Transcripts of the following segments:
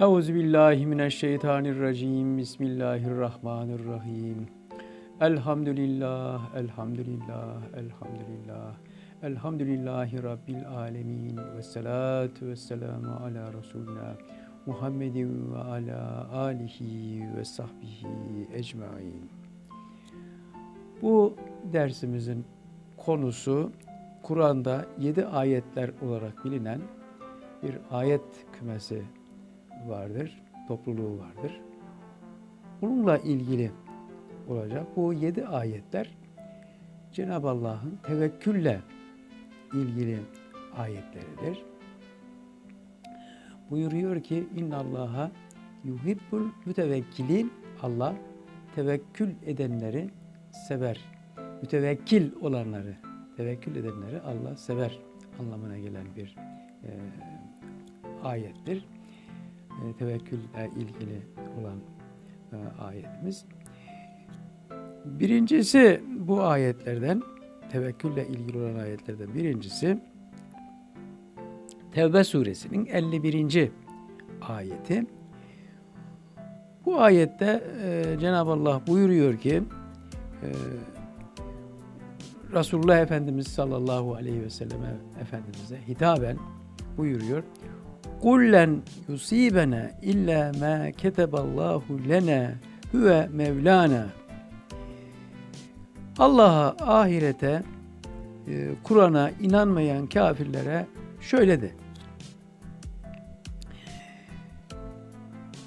Euzu billahi mineşşeytanirracim. Bismillahirrahmanirrahim. Elhamdülillah, elhamdülillah, elhamdülillah. Elhamdülillahi Rabbil alemin. Ve salatu ve selamu ala Resulina Muhammedin ve ala alihi ve sahbihi ecmain. Bu dersimizin konusu Kur'an'da yedi ayetler olarak bilinen bir ayet kümesi vardır, topluluğu vardır. Bununla ilgili olacak. Bu yedi ayetler Cenab-ı Allah'ın tevekkülle ilgili ayetleridir. Buyuruyor ki inna Allaha yuhibbul mütevekkilin Allah tevekkül edenleri sever. Mütevekkil olanları, tevekkül edenleri Allah sever anlamına gelen bir e, ayettir. E, tevekkülle ilgili olan e, ayetimiz. Birincisi bu ayetlerden, tevekkülle ilgili olan ayetlerden birincisi Tevbe suresinin 51. ayeti. Bu ayette e, Cenab-ı Allah buyuruyor ki e, Resulullah Efendimiz sallallahu aleyhi ve selleme Efendimiz'e hitaben buyuruyor. Kullen yusibene illa ma keteballahu lena huve mevlana. Allah'a, ahirete, e, Kur'an'a inanmayan kafirlere şöyle de.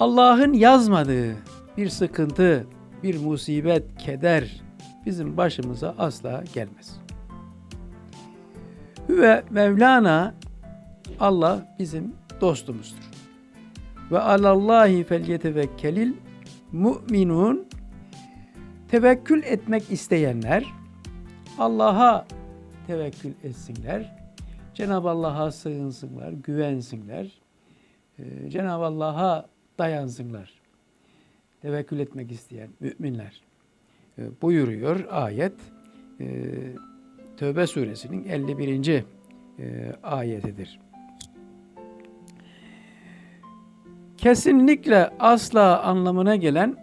Allah'ın yazmadığı bir sıkıntı, bir musibet, keder bizim başımıza asla gelmez. Ve Mevlana Allah bizim dostumuzdur. Ve alallahi fel yetevekkelil mu'minun tevekkül etmek isteyenler Allah'a tevekkül etsinler. Cenab-ı Allah'a sığınsınlar, güvensinler. Ee, Cenab-ı Allah'a dayansınlar. Tevekkül etmek isteyen müminler. Ee, buyuruyor ayet. Ee, Tövbe suresinin 51. E, ayetidir. Kesinlikle asla anlamına gelen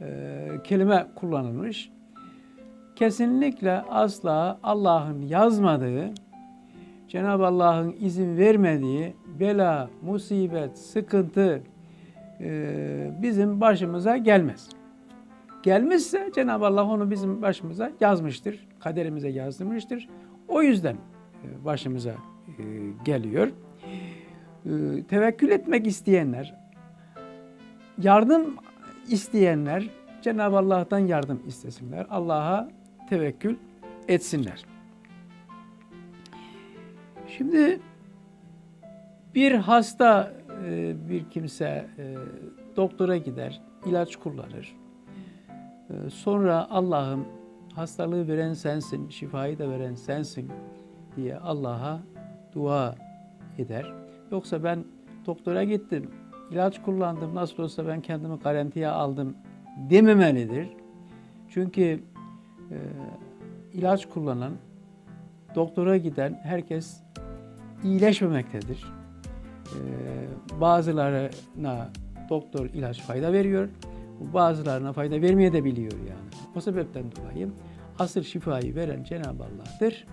e, kelime kullanılmış. Kesinlikle asla Allah'ın yazmadığı, Cenab-ı Allah'ın izin vermediği bela, musibet, sıkıntı e, bizim başımıza gelmez. Gelmişse Cenab-ı Allah onu bizim başımıza yazmıştır, kaderimize yazdırmıştır. O yüzden e, başımıza e, geliyor. E, tevekkül etmek isteyenler, yardım isteyenler Cenab-ı Allah'tan yardım istesinler. Allah'a tevekkül etsinler. Şimdi bir hasta e, bir kimse e, doktora gider, ilaç kullanır. Sonra Allah'ım hastalığı veren sensin, şifayı da veren sensin diye Allah'a dua eder. Yoksa ben doktora gittim, ilaç kullandım, nasıl olsa ben kendimi garantiye aldım dememelidir. Çünkü e, ilaç kullanan, doktora giden herkes iyileşmemektedir. E, bazılarına doktor ilaç fayda veriyor, bazılarına fayda vermeye de biliyor yani. O sebepten dolayı asıl şifayı veren Cenab-ı Allah'tır.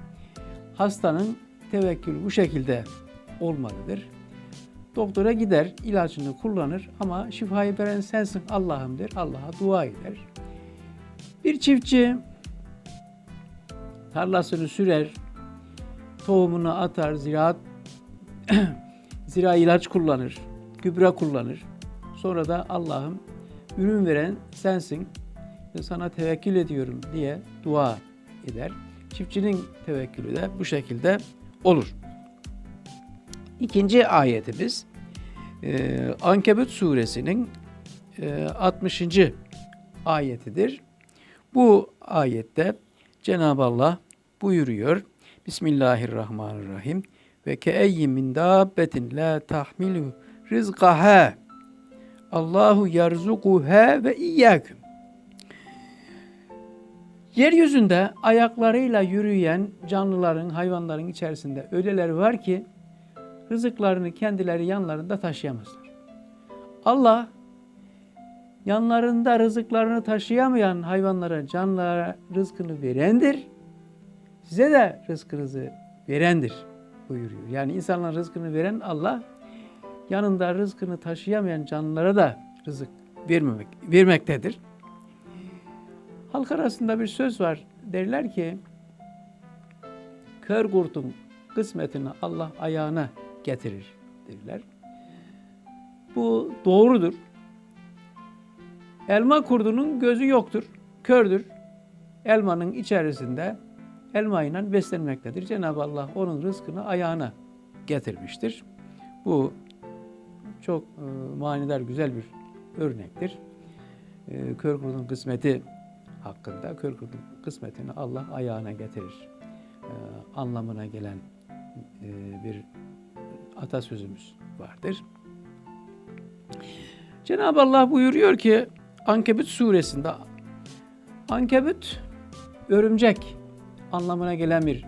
Hastanın tevekkülü bu şekilde olmalıdır. Doktora gider, ilacını kullanır ama şifayı veren sensin Allah'ım der. Allah'a dua eder. Bir çiftçi tarlasını sürer, tohumunu atar, ziraat zira ilaç kullanır, gübre kullanır. Sonra da Allah'ım ürün veren sensin ve sana tevekkül ediyorum diye dua eder. Çiftçinin tevekkülü de bu şekilde olur. İkinci ayetimiz e, Ankebut suresinin e, 60. ayetidir. Bu ayette Cenab-ı Allah buyuruyor. Bismillahirrahmanirrahim. Ve keeyyin min dabbetin la tahmilu rizqaha. Allahu yerzukuha ve iyyaküm. Yeryüzünde ayaklarıyla yürüyen canlıların, hayvanların içerisinde öyleleri var ki rızıklarını kendileri yanlarında taşıyamazlar. Allah yanlarında rızıklarını taşıyamayan hayvanlara, canlılara rızkını verendir. Size de rızkınızı verendir buyuruyor. Yani insanların rızkını veren Allah yanında rızkını taşıyamayan canlılara da rızık vermemek, vermektedir. Halk arasında bir söz var. Derler ki kör kurtun kısmetini Allah ayağına getirir derler. Bu doğrudur. Elma kurdunun gözü yoktur, kördür. Elmanın içerisinde elmayla beslenmektedir. Cenab-ı Allah onun rızkını ayağına getirmiştir. Bu çok e, manidar, güzel bir örnektir. E, kör kurdun kısmeti hakkında, kör kurdun kısmetini Allah ayağına getirir e, anlamına gelen e, bir atasözümüz vardır. Cenab-ı Allah buyuruyor ki Ankebut suresinde Ankebut örümcek anlamına gelen bir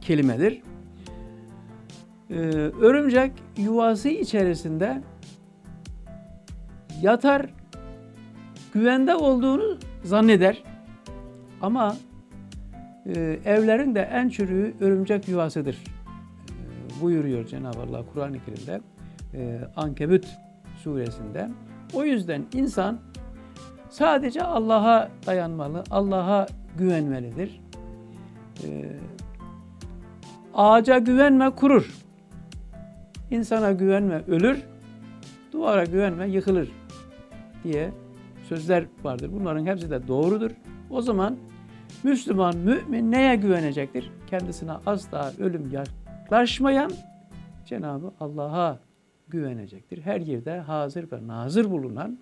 kelimedir. Ee, örümcek yuvası içerisinde yatar, güvende olduğunu zanneder. Ama e, evlerin de en çürüğü örümcek yuvasıdır buyuruyor Cenab-ı Allah Kur'an-ı Kerim'de e, Ankebut suresinde. O yüzden insan sadece Allah'a dayanmalı, Allah'a güvenmelidir. E, ağaca güvenme kurur. İnsana güvenme ölür, duvara güvenme yıkılır diye sözler vardır. Bunların hepsi de doğrudur. O zaman Müslüman, mümin neye güvenecektir? Kendisine asla ölüm yaklaşmayan Cenab-ı Allah'a güvenecektir. Her yerde hazır ve nazır bulunan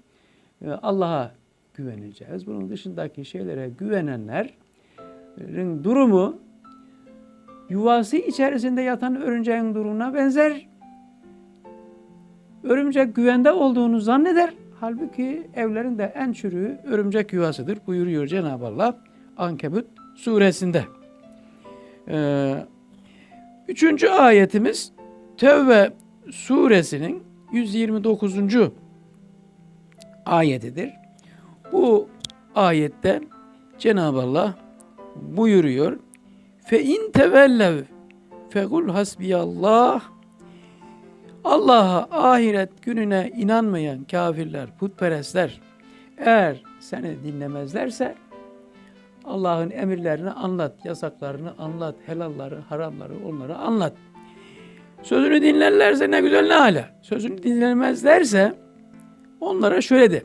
e, Allah'a güveneceğiz. Bunun dışındaki şeylere güvenenlerin durumu yuvası içerisinde yatan örümceğin durumuna benzer. Örümcek güvende olduğunu zanneder. Halbuki evlerin de en çürüğü örümcek yuvasıdır buyuruyor Cenab-ı Allah Ankebut suresinde. Ee, üçüncü ayetimiz Tevbe suresinin 129. ayetidir. Bu ayette Cenab-ı Allah buyuruyor. Fe in tevellev fekul hasbiyallah Allah'a ahiret gününe inanmayan kafirler, putperestler eğer seni dinlemezlerse Allah'ın emirlerini anlat, yasaklarını anlat, helalları, haramları onlara anlat. Sözünü dinlerlerse ne güzel ne hala. Sözünü dinlemezlerse onlara şöyle de.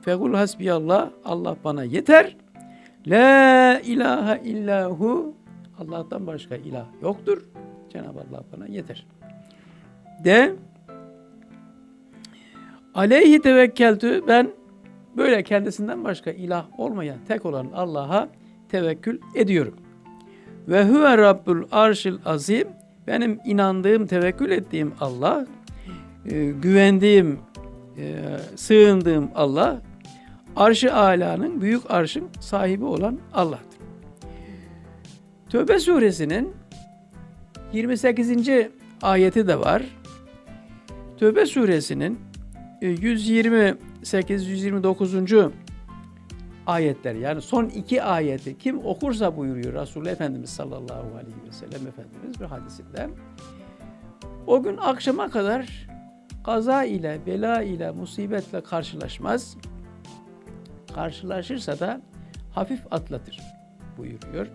Fekul hasbiyallah, Allah bana yeter. La ilahe illahu, Allah'tan başka ilah yoktur. Cenab-ı Allah bana yeter. De, aleyhi tevekkeltü, ben böyle kendisinden başka ilah olmayan tek olan Allah'a tevekkül ediyorum. Ve huve rabbul arşil azim, benim inandığım, tevekkül ettiğim Allah, e, güvendiğim, e, sığındığım Allah, arşı alanın, büyük arşın sahibi olan Allah'tır. Tövbe suresinin 28. ayeti de var. Tövbe suresinin 128-129. ayetler yani son iki ayeti kim okursa buyuruyor Resulullah Efendimiz sallallahu aleyhi ve sellem Efendimiz bir hadisinde. O gün akşama kadar kaza ile, bela ile, musibetle karşılaşmaz. Karşılaşırsa da hafif atlatır buyuruyor.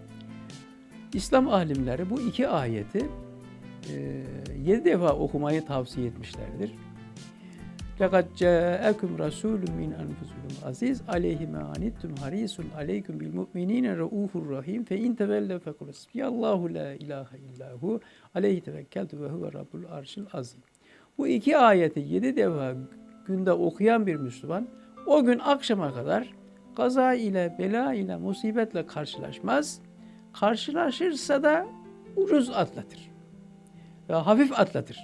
İslam alimleri bu iki ayeti e, yedi defa okumayı tavsiye etmişlerdir. لَقَدْ جَاءَكُمْ رَسُولٌ مِنْ أَنْفُسِكُمْ عَزِيزٌ عَلَيْهِ مَا عَنِتُّمْ حَرِيصٌ عَلَيْكُمْ بِالْمُؤْمِنِينَ رَؤُوفٌ رَحِيمٌ فَاِنْ تَوَلَّوْا فَقُلْ حَسْبِيَ اللّٰهُ لَا اِلَٰهَ اِلَّا هُوَ عَلَيْهِ تَوَكَّلْتُ وَهُوَ رَبُّ الْعَرْشِ الْعَظِيمِ Bu iki ayeti yedi defa günde okuyan bir Müslüman o gün akşama kadar kaza ile, bela ile, musibetle karşılaşmaz. Karşılaşırsa da ucuz atlatır. Ve hafif atlatır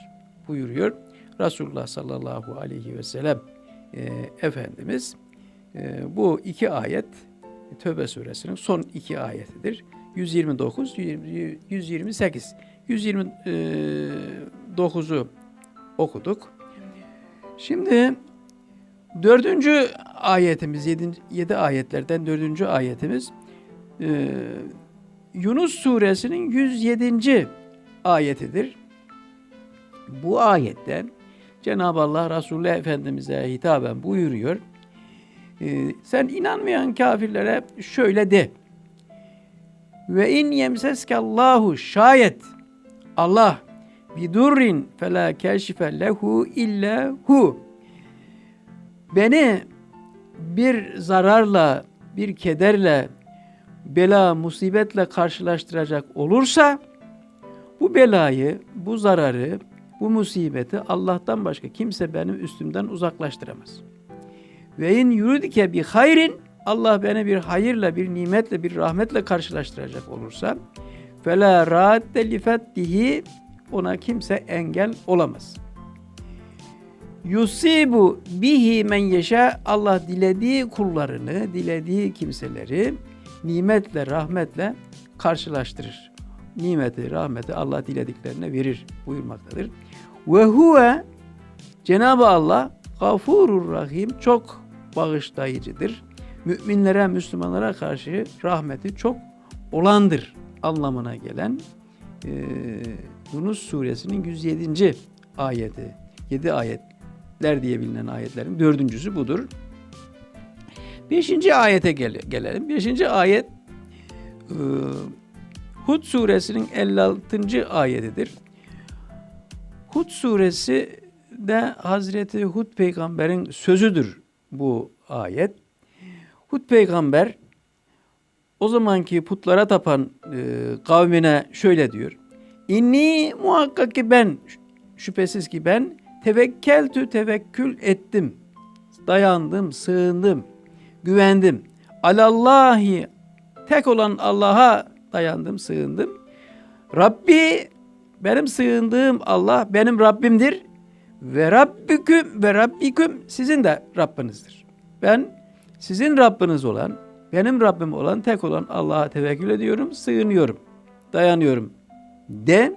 buyuruyor. Resulullah sallallahu aleyhi ve sellem e, Efendimiz e, bu iki ayet Tövbe suresinin son iki ayetidir. 129, 128. 129'u okuduk. Şimdi Dördüncü ayetimiz, yedi, yedi ayetlerden dördüncü ayetimiz e, Yunus suresinin 107. ayetidir. Bu ayette Cenab-ı Allah Resulü Efendimiz'e hitaben buyuruyor. E, sen inanmayan kafirlere şöyle de. Ve in yemseske Allahu şayet Allah bidurrin fela keşife lehu illa hu. Beni bir zararla, bir kederle, bela, musibetle karşılaştıracak olursa bu belayı, bu zararı, bu musibeti Allah'tan başka kimse benim üstümden uzaklaştıramaz. Ve in yuridike bi hayrin Allah beni bir hayırla, bir nimetle, bir rahmetle karşılaştıracak olursa fela radde li fethihi ona kimse engel olamaz. Yusibu bihi men yeşa Allah dilediği kullarını, dilediği kimseleri nimetle, rahmetle karşılaştırır. Nimeti, rahmeti Allah dilediklerine verir buyurmaktadır. Ve huve Cenab-ı Allah gafurur rahim çok bağışlayıcıdır. Müminlere, Müslümanlara karşı rahmeti çok olandır anlamına gelen e, Yunus suresinin 107. ayeti. 7 ayetler diye bilinen ayetlerin dördüncüsü budur. Beşinci ayete gele, gelelim. Beşinci ayet e, Hud suresinin 56. ayetidir. Hud suresi de Hazreti Hud peygamberin sözüdür bu ayet. Hud peygamber o zamanki putlara tapan e, kavmine şöyle diyor. İnni muhakkak ki ben şüphesiz ki ben tevekkeltü tevekkül ettim. Dayandım, sığındım, güvendim. Alallahi tek olan Allah'a dayandım, sığındım. Rabbi benim sığındığım Allah benim Rabbimdir. Ve Rabbüküm ve Rabbiküm sizin de Rabbinizdir. Ben sizin Rabbiniz olan, benim Rabbim olan, tek olan Allah'a tevekkül ediyorum, sığınıyorum, dayanıyorum de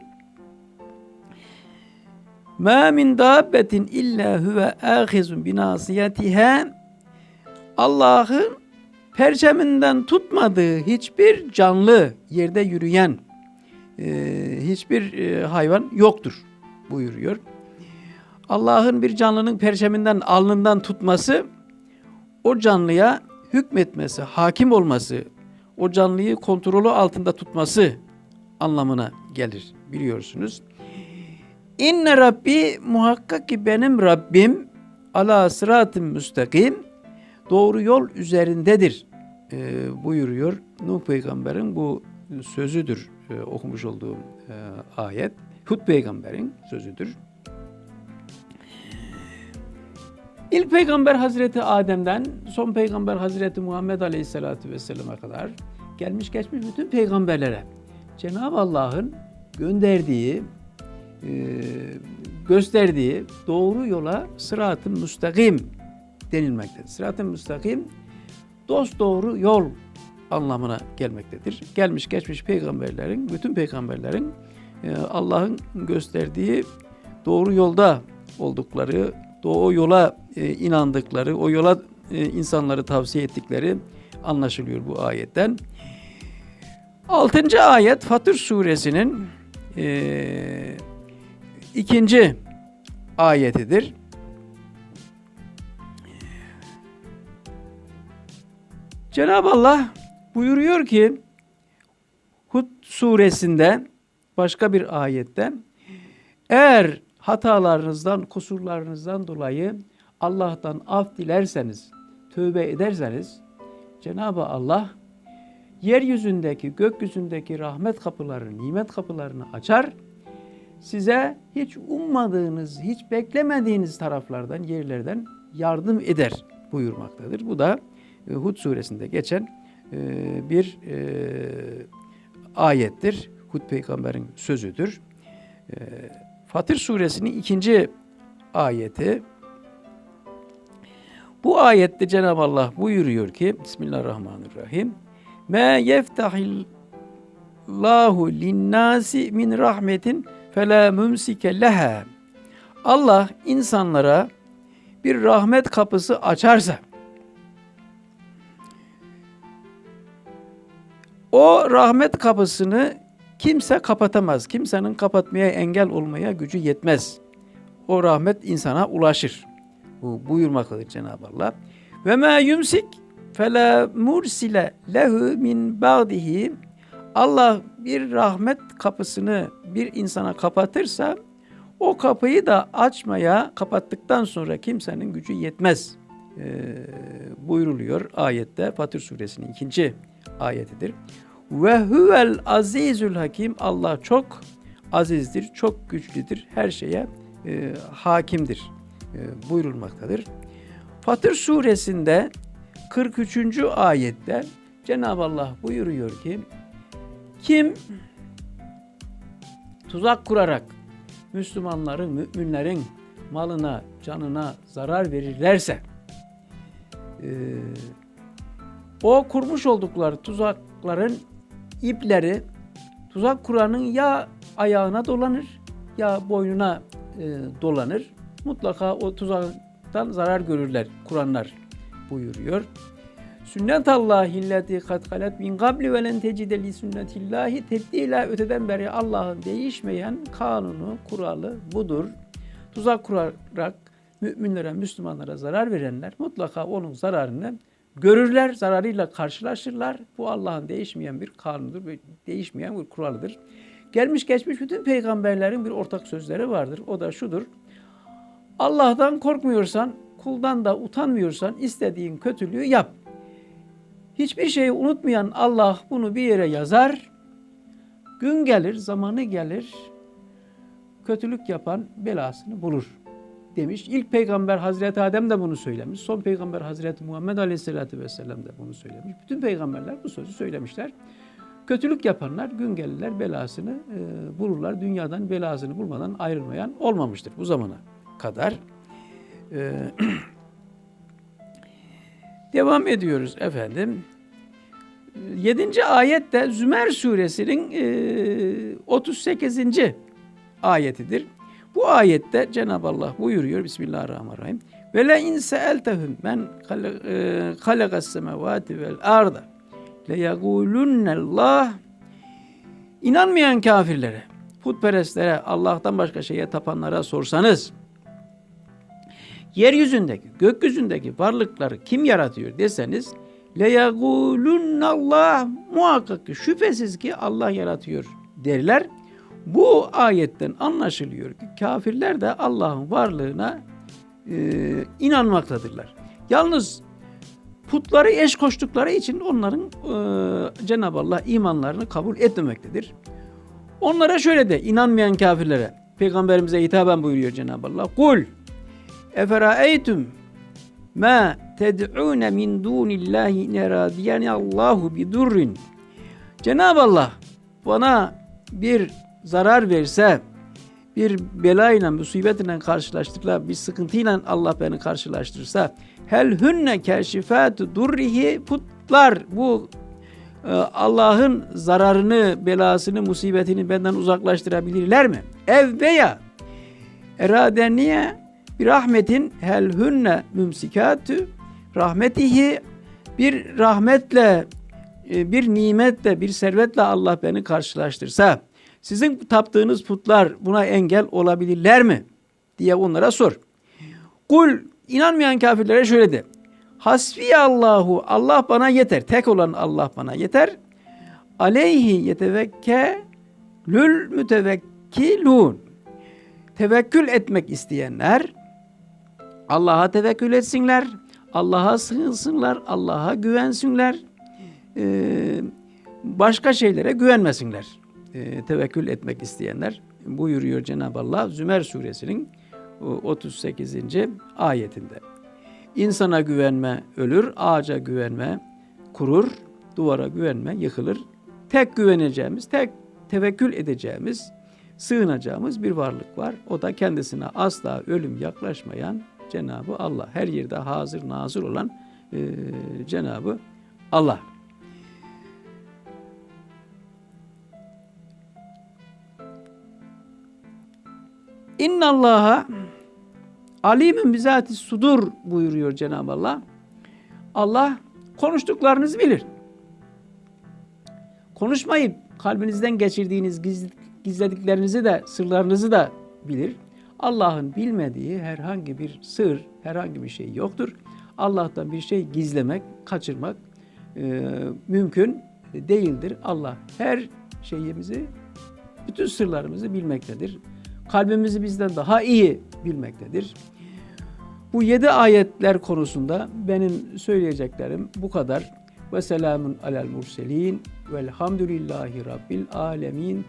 Ma min dabbetin illa huve ahizun binasiyetiha Allah'ın perçeminden tutmadığı hiçbir canlı yerde yürüyen e, hiçbir e, hayvan yoktur buyuruyor. Allah'ın bir canlının perçeminden alnından tutması o canlıya hükmetmesi, hakim olması, o canlıyı kontrolü altında tutması anlamına gelir biliyorsunuz. İnne Rabbi muhakkak ki benim Rabbim ala sıratın müstakim doğru yol üzerindedir e, buyuruyor. Nuh peygamberin bu sözüdür e, okumuş olduğum e, ayet. Hud peygamberin sözüdür. İlk peygamber Hazreti Adem'den son peygamber Hazreti Muhammed Aleyhisselatü Vesselam'a kadar gelmiş geçmiş bütün peygamberlere Cenab-ı Allah'ın gönderdiği, e, gösterdiği doğru yola sırat-ı müstakim denilmektedir. Sırat-ı müstakim dost doğru yol anlamına gelmektedir. Gelmiş geçmiş peygamberlerin, bütün peygamberlerin e, Allah'ın gösterdiği doğru yolda oldukları, o yola e, inandıkları, o yola insanları tavsiye ettikleri anlaşılıyor bu ayetten. Altıncı ayet Fatır suresinin e, ikinci ayetidir. Cenab-ı Allah buyuruyor ki Hud suresinde başka bir ayette eğer hatalarınızdan, kusurlarınızdan dolayı Allah'tan af dilerseniz, tövbe ederseniz Cenab-ı Allah yeryüzündeki, gökyüzündeki rahmet kapıları, nimet kapılarını açar. Size hiç ummadığınız, hiç beklemediğiniz taraflardan, yerlerden yardım eder buyurmaktadır. Bu da Hud suresinde geçen e, bir e, ayettir. Hud peygamberin sözüdür. Fatır suresinin ikinci ayeti. Bu ayette Cenab-ı Allah buyuruyor ki Bismillahirrahmanirrahim. Ma yeftahillahu linnasi min rahmetin fela mumsike leha. Allah insanlara bir rahmet kapısı açarsa o rahmet kapısını kimse kapatamaz. Kimsenin kapatmaya engel olmaya gücü yetmez. O rahmet insana ulaşır. Bu buyurmaktadır Cenab-ı Allah. Ve ma yumsik fela mursile lehu min ba'dihi Allah bir rahmet kapısını bir insana kapatırsa o kapıyı da açmaya kapattıktan sonra kimsenin gücü yetmez ee, buyruluyor ayette Fatır suresinin ikinci ayetidir. Ve huvel azizül hakim Allah çok azizdir, çok güçlüdür, her şeye e, hakimdir e, buyurulmaktadır. Fatır suresinde 43. ayette Cenab-ı Allah buyuruyor ki kim tuzak kurarak Müslümanların, müminlerin malına, canına zarar verirlerse e, o kurmuş oldukları tuzakların ipleri tuzak kuranın ya ayağına dolanır ya boynuna e, dolanır. Mutlaka o tuzaktan zarar görürler kuranlar buyuruyor. Sünnet Allahi leti kad halet min qabli ve len tecide li sünnetillahi tebdila öteden beri Allah'ın değişmeyen kanunu, kuralı budur. Tuzak kurarak müminlere, Müslümanlara zarar verenler mutlaka onun zararını görürler, zararıyla karşılaşırlar. Bu Allah'ın değişmeyen bir kanunudur, değişmeyen bir kuralıdır. Gelmiş geçmiş bütün peygamberlerin bir ortak sözleri vardır. O da şudur. Allah'tan korkmuyorsan, kuldan da utanmıyorsan istediğin kötülüğü yap. Hiçbir şeyi unutmayan Allah bunu bir yere yazar. Gün gelir, zamanı gelir. Kötülük yapan belasını bulur demiş. İlk peygamber Hazreti Adem de bunu söylemiş. Son peygamber Hazreti Muhammed Aleyhisselatü Vesselam da bunu söylemiş. Bütün peygamberler bu sözü söylemişler. Kötülük yapanlar gün gelirler belasını e, bulurlar. Dünyadan belasını bulmadan ayrılmayan olmamıştır bu zamana kadar. E, devam ediyoruz efendim. 7. ayet de Zümer suresinin e, 38. ayetidir. Bu ayette Cenab-ı Allah buyuruyor Bismillahirrahmanirrahim. Ve le in seeltehum men halakas semavati vel arda le yegulunnallah İnanmayan kafirlere, putperestlere, Allah'tan başka şeye tapanlara sorsanız yeryüzündeki, gökyüzündeki varlıkları kim yaratıyor deseniz leyegulunnallah muhakkak ki şüphesiz ki Allah yaratıyor derler. Bu ayetten anlaşılıyor ki kafirler de Allah'ın varlığına e, inanmaktadırlar. Yalnız putları eş koştukları için onların e, Cenab-ı Allah imanlarını kabul etmemektedir. Onlara şöyle de inanmayan kafirlere Peygamberimize hitaben buyuruyor Cenab-ı Allah. Kul eferaeytum ma ted'un min dunillahi neradiyani Allahu bi durrin. Cenab-ı Allah bana bir zarar verse, bir belayla, musibetle karşılaştırırsa, bir sıkıntıyla Allah beni karşılaştırırsa, hel hünne keşifatu durrihi putlar. Bu e, Allah'ın zararını, belasını, musibetini benden uzaklaştırabilirler mi? Ev veya eradeniye bir rahmetin hel hünne mümsikatü rahmetihi. Bir rahmetle e, bir nimetle bir servetle Allah beni karşılaştırsa sizin taptığınız putlar buna engel olabilirler mi? diye onlara sor. Kul inanmayan kafirlere şöyle de. Hasbi Allahu Allah bana yeter. Tek olan Allah bana yeter. Aleyhi yetevekkelül mütevekkilun. Tevekkül etmek isteyenler Allah'a tevekkül etsinler. Allah'a sığınsınlar. Allah'a güvensinler. Ee, başka şeylere güvenmesinler e, tevekkül etmek isteyenler buyuruyor Cenab-ı Allah Zümer suresinin 38. ayetinde. İnsana güvenme ölür, ağaca güvenme kurur, duvara güvenme yıkılır. Tek güveneceğimiz, tek tevekkül edeceğimiz, sığınacağımız bir varlık var. O da kendisine asla ölüm yaklaşmayan Cenabı Allah. Her yerde hazır nazır olan e, Cenabı Allah. İnna Allaha alimin bizati sudur buyuruyor Cenab-ı Allah. Allah konuştuklarınızı bilir. Konuşmayıp kalbinizden geçirdiğiniz giz- gizlediklerinizi de sırlarınızı da bilir. Allah'ın bilmediği herhangi bir sır, herhangi bir şey yoktur. Allah'tan bir şey gizlemek, kaçırmak e, mümkün değildir. Allah her şeyimizi, bütün sırlarımızı bilmektedir. Kalbimizi bizden daha iyi bilmektedir. Bu yedi ayetler konusunda benim söyleyeceklerim bu kadar. Ve selamun alel murselin velhamdülillahi rabbil alemin.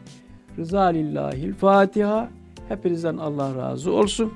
Rıza lillahil Fatiha. Hepinizden Allah razı olsun.